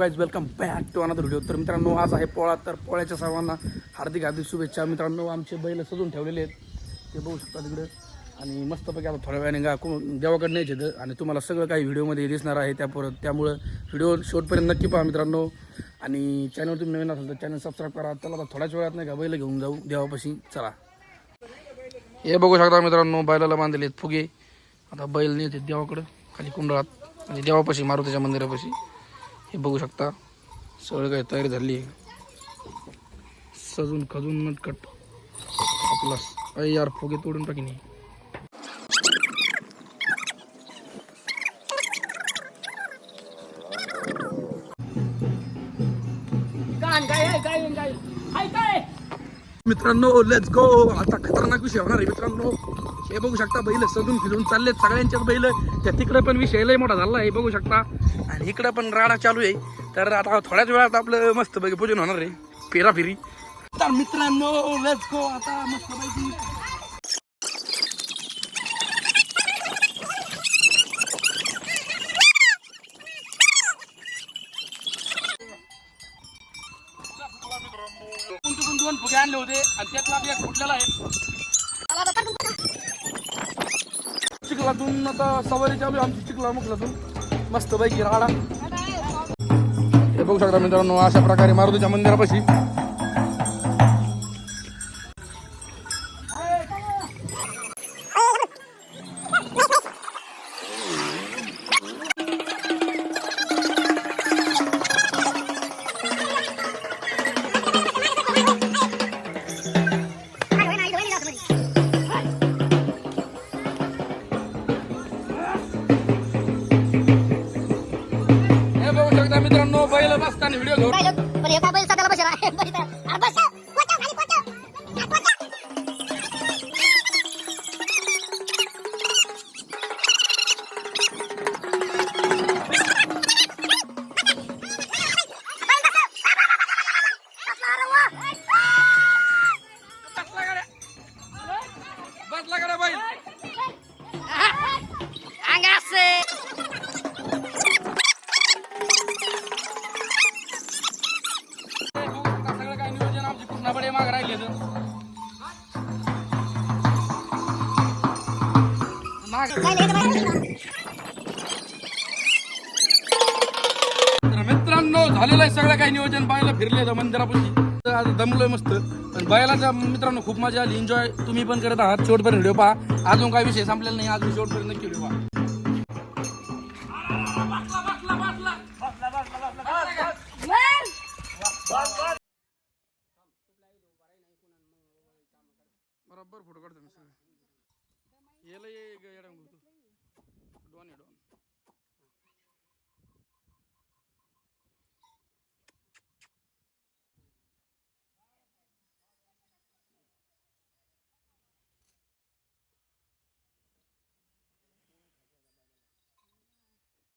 Guys welcome back to another video तर मित्रांनो आज आहे पोळा. तर पोळ्याच्या सर्वांना हार्दिक हार्दिक शुभेच्छा. मित्रांनो आमचे बैल सजून ठेवलेले आहेत. ते बघू शकता तिकडे. आणि मस्तपैकी आता थोड्या वेळाने गा को- देवाकडे न्यायचे आहेत. आणि तुम्हाला सगळं काही व्हिडिओमध्ये दिसणार आहे. त्या परत त्यामुळं व्हिडिओ शेवटपर्यंत नक्की पहा मित्रांनो. आणि चॅनल तुम्ही नवीन असाल तर चॅनल सबस्क्राईब करा. त्याला आता थोड्याच वेळात नाही का बैल घेऊन जाऊ. देवापाशी चला. हे बघू शकता मित्रांनो बैलाला बांधले आहेत फुगे. आता बैल नेते देवाकडं खाली कुंडळात. म्हणजे देवापाशी मारुतीच्या मंदिरापाशी. हे बघू शकता. सगळं काही तयारी झाली आहे. सजून खजून नटकट आपला अय यार फुगे तोडून टाकी नाही मित्रांनो लेट्स गो आता खतरनाक विषय होणार आहे मित्रांनो. हे बघू शकता बैल सजून फिरून चाललेत सगळ्यांच्याच बैल. त्या तिकडे पण विषय लय मोठा झाला हे बघू शकता. आणि इकडं पण राडा चालू आहे. तर आता थोड्याच वेळात आपलं मस्त पैकी पूजन होणार आहे. फेराफिरी. तर मित्रांनो लेट्स गो आता मस्त पैकी कोणते दोन फुगे आणले होते आणि त्यातला एक फुटलेला आहे. चिखलातून आता सवारी चालू आमची चिखला मुखलातून मस्त पैकी राडा. हे बघू शकता मित्रांनो अशा प्रकारे मारुतीच्या मंदिरापाशी बैल बसताना व्हिडिओ घेऊन पण एका बैल सध्याला बसेल. बस. तर तर मित्रांनो झालेलं आहे सगळं काही नियोजन. बायला फिरले मंदिरापाशी. आज दमलोय मस्त. पण बायलाच्या मित्रांनो खूप मजा आली. एन्जॉय तुम्ही पण करत आहात. शेवटपर्यंत व्हिडिओ पहा. अजून काही विषय संपलेला नाही. अजून शेवटपर्यंत नक्की व्हिडिओ पहा. बरोबर फोटो काढतो मी सगळे. याला ये